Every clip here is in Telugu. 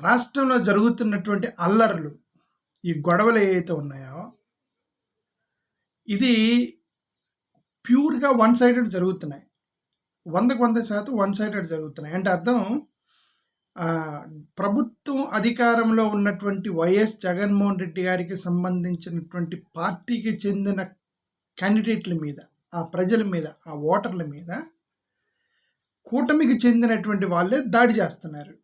రాష్ట్రంలో జరుగుతున్నటువంటి అల్లర్లు ఈ గొడవలు ఏవైతే ఉన్నాయో ఇది ప్యూర్గా వన్ సైడెడ్ జరుగుతున్నాయి. వందకు వంద శాతం వన్ సైడెడ్ జరుగుతున్నాయి. అంటే అర్థం ప్రభుత్వం అధికారంలో ఉన్నటువంటి వైఎస్ జగన్మోహన్ రెడ్డి గారికి సంబంధించినటువంటి పార్టీకి చెందిన క్యాండిడేట్ల మీద ఆ ప్రజల మీద ఆ ఓటర్ల మీద కూటమికి చెందినటువంటి వాళ్ళే దాడి చేస్తున్నారు.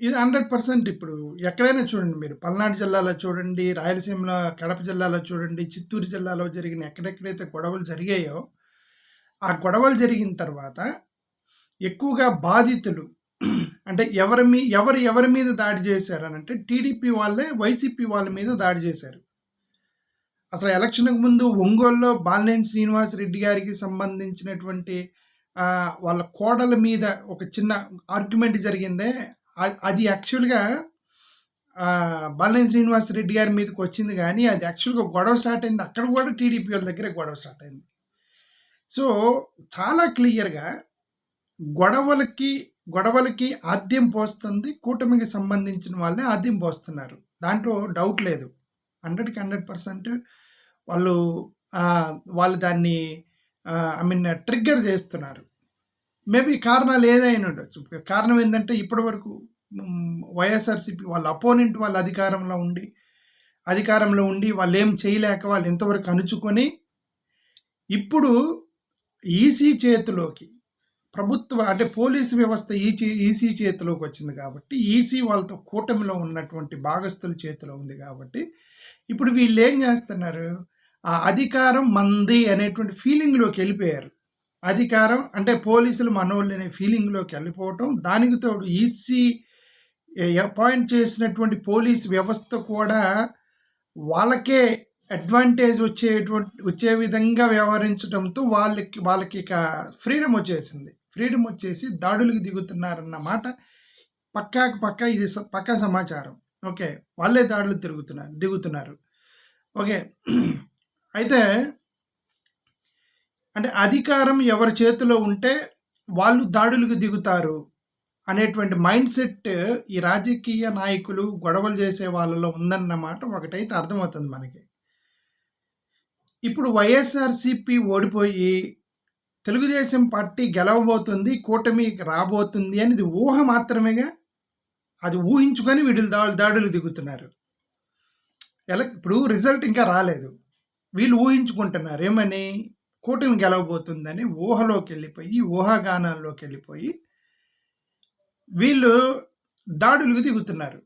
ఇది హండ్రెడ్ పర్సెంట్ ఇప్పుడు ఎక్కడైనా చూడండి మీరు. పల్నాడు జిల్లాలో చూడండి రాయలసీమలో కడప జిల్లాలో చూడండి చిత్తూరు జిల్లాలో జరిగిన ఎక్కడెక్కడైతే గొడవలు జరిగాయో ఆ గొడవలు జరిగిన తర్వాత ఎక్కువగా బాధితులు అంటే ఎవరి మీ ఎవరు ఎవరి మీద దాడి చేశారు అని అంటే టీడీపీ వాళ్ళే వైసీపీ వాళ్ళ మీద దాడి చేశారు. అసలు ఎలక్షన్కు ముందు ఒంగోలులో బాలినేని శ్రీనివాస్ రెడ్డి గారికి సంబంధించినటువంటి వాళ్ళ కోడల మీద ఒక చిన్న ఆర్గ్యుమెంట్ జరిగిందే అది యాక్చువల్గా బాలినేని శ్రీనివాస్ రెడ్డి గారి మీదకి వచ్చింది కానీ అది యాక్చువల్గా గొడవ స్టార్ట్ అయింది. అక్కడ కూడా టీడీపీ వాళ్ళ దగ్గరే గొడవ స్టార్ట్ అయింది. సో చాలా క్లియర్గా గొడవలకి గొడవలకి ఆద్యం పోస్తుంది. కూటమికి సంబంధించిన వాళ్ళే ఆద్యం పోస్తున్నారు. దాంట్లో డౌట్ లేదు. హండ్రెడ్కి హండ్రెడ్ పర్సెంట్ వాళ్ళు వాళ్ళు దాన్ని ఐ మీన్ ట్రిగ్గర్ చేస్తున్నారు. మేబీ కారణాలు ఏదైనా ఉండొచ్చు. కారణం ఏంటంటే ఇప్పటివరకు వైఎస్ఆర్సీపీ వాళ్ళ అపోనెంట్ వాళ్ళ అధికారంలో ఉండి అధికారంలో ఉండి వాళ్ళు ఏం చేయలేక వాళ్ళు ఎంతవరకు అణుచుకొని ఇప్పుడు ఈసీ చేతిలోకి ప్రభుత్వ అంటే పోలీస్ వ్యవస్థ ఈసీ ఈసీ చేతిలోకి వచ్చింది కాబట్టి ఈసీ వాళ్ళతో కూటమిలో ఉన్నటువంటి భాగస్తుల చేతిలో ఉంది కాబట్టి ఇప్పుడు వీళ్ళు ఏం చేస్తున్నారు? ఆ అధికారం మంది అనేటువంటి ఫీలింగ్లోకి వెళ్ళిపోయారు. అధికారం అంటే పోలీసులు మనోళ్ళు అనే ఫీలింగ్లోకి వెళ్ళిపోవటం దానికి తోడు ఈసీ అపాయింట్ చేసినటువంటి పోలీస్ వ్యవస్థ కూడా వాళ్ళకే అడ్వాంటేజ్ వచ్చేటువంటి వచ్చే విధంగా వ్యవహరించడంతో వాళ్ళకి వాళ్ళకి ఇక ఫ్రీడమ్ వచ్చేసింది. ఫ్రీడమ్ వచ్చేసి దాడులకు దిగుతున్నారన్న మాట పక్కాకు పక్క ఇది స- పక్కా సమాచారం. ఓకే. వాళ్ళే దాడులు తిరుగుతున్నారు దిగుతున్నారు. ఓకే. అయితే అంటే అధికారం ఎవరి చేతిలో ఉంటే వాళ్ళు దాడులకు దిగుతారు అనేటువంటి మైండ్ సెట్ ఈ రాజకీయ నాయకులు గొడవలు చేసే వాళ్ళలో ఉందన్నమాట ఒకటైతే అర్థమవుతుంది మనకి. ఇప్పుడు వైఎస్ఆర్సిపి ఓడిపోయి తెలుగుదేశం పార్టీ గెలవబోతుంది కూటమి రాబోతుంది అనేది ఊహ మాత్రమేగా అది ఊహించుకొని వీళ్ళు దా దాడులు దిగుతున్నారు. ఎలా ఇప్పుడు రిజల్ట్ ఇంకా రాలేదు. వీళ్ళు ఊహించుకుంటున్నారు. ఏమని? కూటమి గెలవబోతుందని ఊహలోకి వెళ్ళిపోయి ఊహాగానాల్లోకి వెళ్ళిపోయి వీళ్ళు దాడులకు దిగుతున్నారు.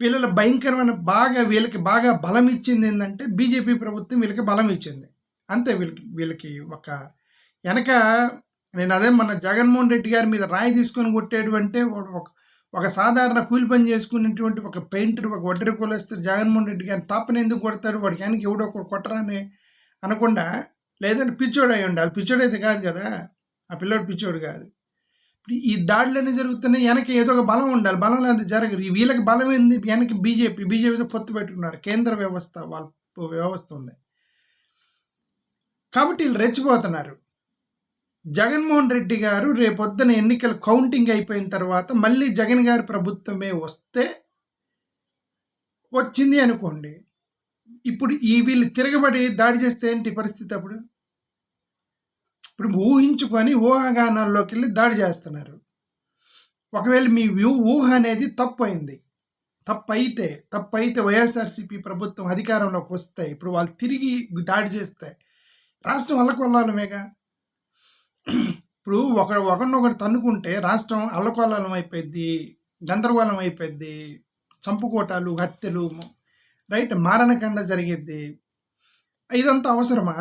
వీళ్ళ భయంకరమైన బాగా వీళ్ళకి బాగా బలం ఇచ్చింది ఏంటంటే బీజేపీ ప్రభుత్వం వీళ్ళకి బలం ఇచ్చింది. అంతే వీళ్ళకి వీళ్ళకి ఒక వెనక నేను అదే మన జగన్మోహన్ రెడ్డి గారి మీద రాయి తీసుకొని కొట్టేటువంటి ఒక ఒక సాధారణ కూలి పని చేసుకునేటువంటి ఒక పెయింటర్ ఒక వడ్డరి కూలేస్తారు జగన్మోహన్ రెడ్డి గారిని తప్పని ఎందుకు కొడతాడు? వాడికి వెనక ఎవడో ఒకడు కొట్టరని అనకుండా లేదంటే పిచ్చోడు అయి ఉండాలి. పిచ్చోడు అయితే కాదు కదా. ఆ పిల్లోడు పిచ్చోడు కాదు. ఇప్పుడు ఈ దాడులన్నీ జరుగుతున్నాయి. వెనక ఏదో ఒక బలం ఉండాలి. బలం లేదు జరగదు. ఈ వీళ్ళకి బలం ఏంది? వెనక్కి బీజేపీ బీజేపీతో పొత్తు పెట్టుకున్నారు. కేంద్ర వ్యవస్థ వాళ్ళ వ్యవస్థ ఉంది. కాబట్టి వీళ్ళు రెచ్చిపోతున్నారు. జగన్మోహన్ రెడ్డి గారు రేపొద్దున ఎన్నికల కౌంటింగ్ అయిపోయిన తర్వాత మళ్ళీ జగన్ గారి ప్రభుత్వమే వస్తే వచ్చింది అనుకోండి. ఇప్పుడు ఈ వీళ్ళు తిరగబడి దాడి చేస్తే ఏంటి పరిస్థితి అప్పుడు? ఇప్పుడు ఊహించుకొని ఊహాగానాల్లోకి వెళ్ళి దాడి చేస్తున్నారు. ఒకవేళ మీ ఊహ అనేది తప్పు అయింది తప్పైతే తప్పు అయితే వైఎస్ఆర్సీపీ ప్రభుత్వం అధికారంలోకి వస్తాయి ఇప్పుడు వాళ్ళు తిరిగి దాడి చేస్తే రాష్ట్రం అల్లకొల్లాలమేగా? ఇప్పుడు ఒక ఒకరినొకరు తన్నుకుంటే రాష్ట్రం అల్లకొల్లాలం అయిపోయింది గందరగోళం అయిపోయింది చంపుకోటాలు హత్యలు రైట్ మారనకండ జరిగిద్ది ఇదంతా అవసరమా?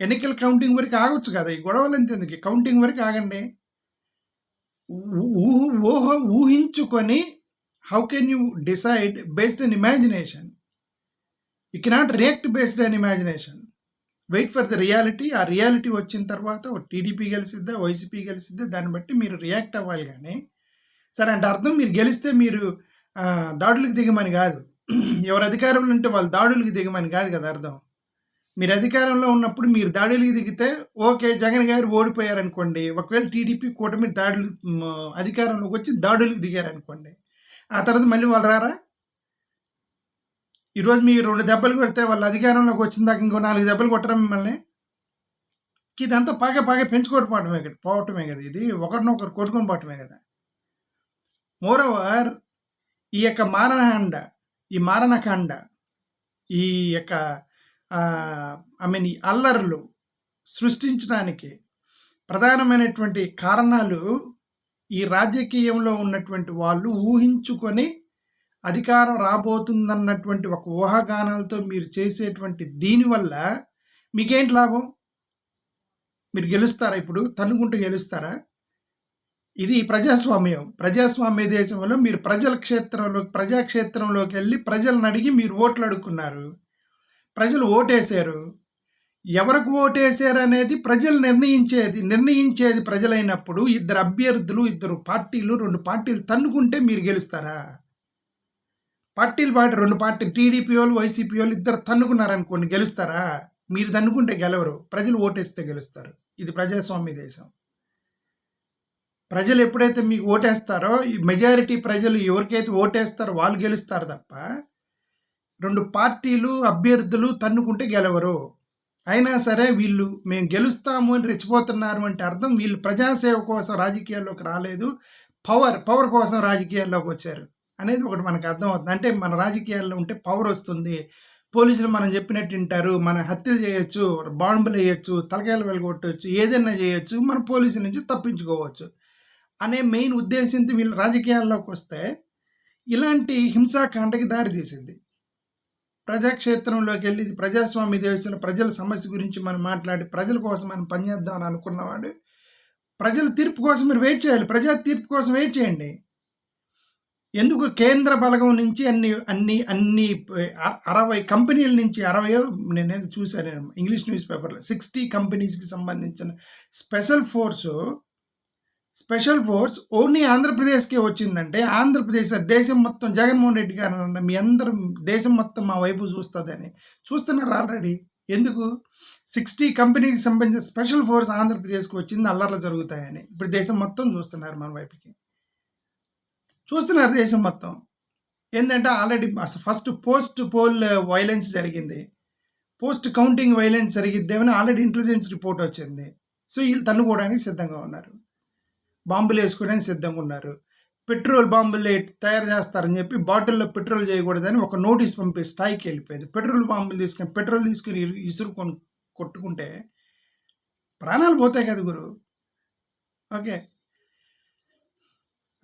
ఎన్నికల కౌంటింగ్ వరకు ఆగొచ్చు కదా ఈ గొడవలు ఎంత ఎందుకు కౌంటింగ్ వరకు ఆగండి. ఊహ ఊహ ఊహించుకొని how can you decide based on imagination you cannot react based on imagination wait for the reality ఆ రియాలిటీ వచ్చిన తర్వాత టీడీపీ గెలిసిద్దా వైసీపీ గెలిసిద్దా దాన్ని బట్టి మీరు రియాక్ట్ అవ్వాలి కానీ. సరే అంటే అర్థం మీరు గెలిస్తే మీరు దాడులకు దిగమని కాదు. ఎవరు అధికారంలో ఉంటే వాళ్ళు దాడులకు దిగమని కాదు కదా అర్థం. మీరు అధికారంలో ఉన్నప్పుడు మీరు దాడులకు దిగితే ఓకే జగన్ గారు ఓడిపోయారనుకోండి. ఒకవేళ టీడీపీ కూటమి దాడులు అధికారంలోకి వచ్చి దాడులకు దిగారనుకోండి. ఆ తర్వాత మళ్ళీ వాళ్ళు రారా? ఈరోజు మీరు రెండు దెబ్బలు కొడితే వాళ్ళు అధికారంలోకి వచ్చిన దాకా ఇంకో నాలుగు దెబ్బలు కొట్టరా మిమ్మల్ని? ఇదంతా పాగా పాగా పెంచుకోవటమే కదా పోవటమే కదా ఇది. ఒకరినొకరు కొట్టుకొని పోవటమే కదా. మోరోవర్ ఈ యొక్క మారణకాండ ఈ మారణకాండ ఈ యొక్క ఐ మీన్ ఈ అల్లర్లు సృష్టించడానికి ప్రధానమైనటువంటి కారణాలు ఈ రాజకీయంలో ఉన్నటువంటి వాళ్ళు ఊహించుకొని అధికారం రాబోతుందన్నటువంటి ఒక ఊహాగానాలతో మీరు చేసేటువంటి దీనివల్ల మీకేంటి లాభం? మీరు గెలుస్తారా ఇప్పుడు? తన్నుకుంటూ గెలుస్తారా? ఇది ప్రజాస్వామ్యం. ప్రజాస్వామ్య దేశంలో మీరు ప్రజల క్షేత్రంలో ప్రజాక్షేత్రంలోకి వెళ్ళి ప్రజలను అడిగి మీరు ఓట్లు అడుక్కున్నారు. ప్రజలు ఓటేశారు. ఎవరికి ఓటేశారు అనేది ప్రజలు నిర్ణయించేది నిర్ణయించేది ప్రజలైనప్పుడు ఇద్దరు అభ్యర్థులు ఇద్దరు పార్టీలు రెండు పార్టీలు తన్నుకుంటే మీరు గెలుస్తారా? పార్టీలు పార్టీ రెండు పార్టీ టీడీపీ వాళ్ళు వైసీపీ వాళ్ళు ఇద్దరు తన్నుకున్నారనుకోండి గెలుస్తారా? మీరు తన్నుకుంటే గెలవరు. ప్రజలు ఓటేస్తే గెలుస్తారు. ఇది ప్రజాస్వామ్య దేశం. ప్రజలు ఎప్పుడైతే మీకు ఓటేస్తారో ఈ మెజారిటీ ప్రజలు ఎవరికైతే ఓటేస్తారో వాళ్ళు గెలుస్తారు తప్ప రెండు పార్టీలు అభ్యర్థులు తన్నుకుంటే గెలవరు. అయినా సరే వీళ్ళు మేము గెలుస్తాము అని రెచ్చిపోతున్నారు అంటే అర్థం వీళ్ళు ప్రజాసేవ కోసం రాజకీయాల్లోకి రాలేదు పవర్ పవర్ కోసం రాజకీయాల్లోకి వచ్చారు అనేది ఒకటి మనకు అర్థం అవుతుంది అంటే మన రాజకీయాల్లో ఉంటే పవర్ వస్తుంది. పోలీసులు మనం చెప్పినట్టు వింటారు మన హత్యలు చేయొచ్చు బాంబులు వేయొచ్చు తలకాయలు వెలగొట్టవచ్చు ఏదైనా చేయొచ్చు మన పోలీసుల నుంచి తప్పించుకోవచ్చు. అనే మెయిన్ ఉద్దేశంతో వీళ్ళు రాజకీయాల్లోకి వస్తే ఇలాంటి హింసాకాండకి దారి తీసింది. ప్రజాక్షేత్రంలోకి వెళ్ళి ప్రజాస్వామ్య దేశంలో ప్రజల సమస్య గురించి మనం మాట్లాడి ప్రజల కోసం మనం పనిచేద్దామని అనుకున్నవాడు ప్రజల తీర్పు కోసం మీరు వెయిట్ చేయాలి. ప్రజా తీర్పు కోసం వెయిట్ చేయండి. ఎందుకు కేంద్ర బలగం నుంచి అన్ని అన్ని అన్ని అరవై కంపెనీల నుంచి అరవై నేనేది చూశాను ఇంగ్లీష్ న్యూస్ పేపర్లో. సిక్స్టీ కంపెనీస్కి సంబంధించిన special force special force only ఆంధ్రప్రదేశ్కే వచ్చిందంటే ఆంధ్రప్రదేశ్ దేశం మొత్తం జగన్మోహన్ రెడ్డి గారు మీ అందరం దేశం మొత్తం మా వైపు చూస్తుందని. చూస్తున్నారు ఆల్రెడీ. ఎందుకు? సిక్స్టీ కంపెనీకి సంబంధించిన స్పెషల్ ఫోర్స్ ఆంధ్రప్రదేశ్కి వచ్చింది అల్లర్లు జరుగుతాయని. ఇప్పుడు దేశం మొత్తం చూస్తున్నారు మన వైపుకి. చూస్తున్నారు దేశం మొత్తం. ఏంటంటే ఆల్రెడీ అసలు ఫస్ట్ పోస్ట్ పోల్ వైలెన్స్ జరిగింది. పోస్ట్ కౌంటింగ్ వైలెన్స్ జరిగిద్దేమని ఆల్రెడీ ఇంటెలిజెన్స్ రిపోర్ట్ వచ్చింది. సో వీళ్ళు తన్నుకోవడానికి సిద్ధంగా ఉన్నారు. బాంబులు వేసుకోవడానికి సిద్ధంగా ఉన్నారు. పెట్రోల్ బాంబులు తయారు చేస్తారని చెప్పి బాటిల్లో పెట్రోల్ చేయకూడదని ఒక నోటీస్ పంపే స్థాయికి వెళ్ళిపోయింది. పెట్రోల్ బాంబులు తీసుకొని పెట్రోల్ తీసుకుని ఇరు- ఇసురుకొని కొట్టుకుంటే ప్రాణాలు పోతాయి కదా గురు. ఓకే.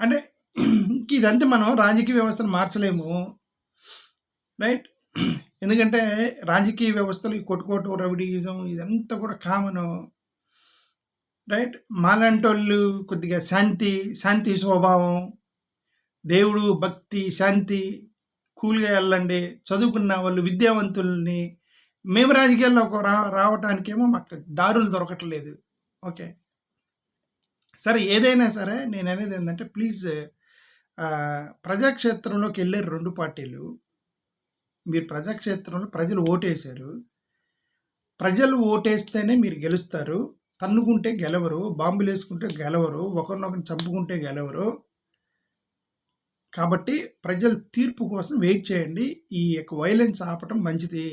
అంటే ఇంక ఇదంతా మనం రాజకీయ వ్యవస్థను మార్చలేము. రైట్? ఎందుకంటే రాజకీయ వ్యవస్థలు ఈ కొట్టుకోవటం రౌడీయిజం ఇదంతా కూడా కామను. రైట్ మాలాంటోళ్ళు కొద్దిగా శాంతి శాంతి స్వభావం దేవుడు భక్తి శాంతి కూల్గా వెళ్ళండి చదువుకున్న వాళ్ళు విద్యావంతుల్ని మేము రాజకీయాల్లో ఒక రా రావటానికేమో మాకు దారులు దొరకట్లేదు. ఓకే సరే ఏదైనా సరే నేను అనేది ఏంటంటే ప్లీజ్ ప్రజాక్షేత్రంలోకి వెళ్ళారు రెండు పార్టీలు. మీరు ప్రజాక్షేత్రంలో ప్రజలు ఓటేశారు. ప్రజలు ఓటేస్తేనే మీరు గెలుస్తారు. తన్నుకుంటే గెలవరు బాంబులు వేసుకుంటే గెలవరు ఒకరినొకరిని చంపుకుంటే గెలవరు. కాబట్టి ప్రజల తీర్పు కోసం వెయిట్ చేయండి. ఈ యొక్క వైలెన్స్ ఆపటం మంచిది.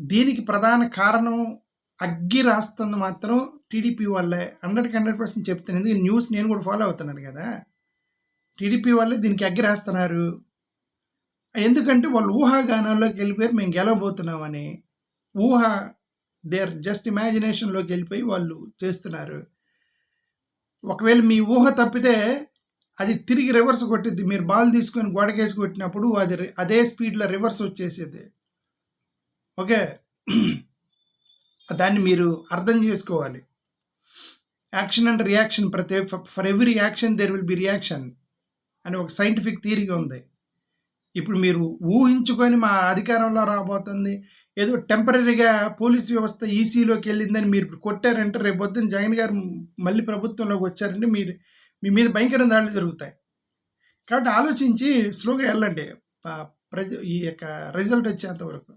దీనికి ప్రధాన కారణం అగ్గి రాస్తుంది మాత్రం టీడీపీ వాళ్ళే హండ్రెడ్కి హండ్రెడ్ పర్సెంట్ చెప్తాను ఎందుకంటే న్యూస్ నేను కూడా ఫాలో అవుతున్నాను కదా. టీడీపీ వాళ్ళే దీనికి అగ్గి రాస్తున్నారు. ఎందుకంటే వాళ్ళు ఊహాగానాల్లోకి వెళ్ళిపోయారు. మేము గెలవబోతున్నామని. ఊహ దే ఆర్ జస్ట్ ఇమాజినేషన్లోకి వెళ్ళిపోయి వాళ్ళు చేస్తున్నారు. ఒకవేళ మీ ఊహ తప్పితే అది తిరిగి రివర్స్ కొట్టిద్ది. మీరు బాల్ తీసుకొని గోడకేసి కొట్టినప్పుడు అది అదే స్పీడ్లో రివర్స్ వచ్చేసేది. ఓకే? దాన్ని మీరు అర్థం చేసుకోవాలి. యాక్షన్ అండ్ రియాక్షన్ ప్రతి for every action there will be reaction అని ఒక సైంటిఫిక్ థీరీగా ఉంది. ఇప్పుడు మీరు ఊహించుకొని మా అధికారంలో రాబోతుంది. ఏదో టెంపరీగా పోలీస్ వ్యవస్థ ఈసీలోకి వెళ్ళిందని మీరు ఇప్పుడు కొట్టారంటే రేపు పొద్దున్న జగన్ గారు మళ్ళీ ప్రభుత్వంలోకి వచ్చారంటే మీరు మీ మీద భయంకర దాడులు జరుగుతాయి. కాబట్టి ఆలోచించి స్లోగా వెళ్ళండి. ప్రజ ఈ యొక్క రిజల్ట్ వచ్చేంతవరకు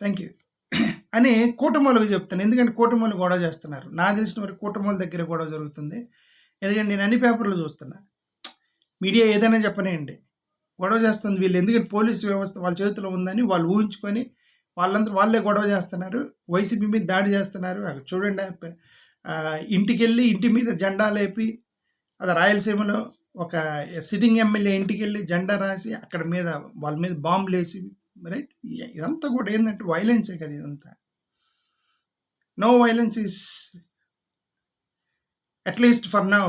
థ్యాంక్ యూ. అని కూటమిలకు చెప్తాను. ఎందుకంటే కూటమిలు గొడవ చేస్తున్నారు. నా తెలిసిన వరకు కూటమిల దగ్గర గొడవ జరుగుతుంది. ఎందుకంటే నేను అన్ని పేపర్లు చూస్తున్నా. మీడియా ఏదైనా చెప్పనేయండి. గొడవ చేస్తుంది వీళ్ళు. ఎందుకంటే పోలీస్ వ్యవస్థ వాళ్ళ చేతిలో ఉందని వాళ్ళు ఊహించుకొని వాళ్ళంతా వాళ్ళే గొడవ చేస్తున్నారు. వైసీపీ మీద దాడి చేస్తున్నారు. అక్కడ చూడండి ఇంటికి వెళ్ళి ఇంటి మీద జెండా లేపి అది రాయలసీమలో ఒక సిట్టింగ్ ఎమ్మెల్యే ఇంటికి వెళ్ళి జెండా రాసి అక్కడ మీద వాళ్ళ మీద బాంబులు వేసి రైట్? ఇదంతా కూడా ఏంటంటే వైలెన్సే కదా ఇదంతా. No violence is at least for now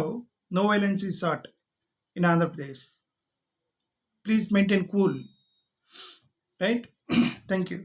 no violence is sought in Andhra Pradesh please maintain cool right thank you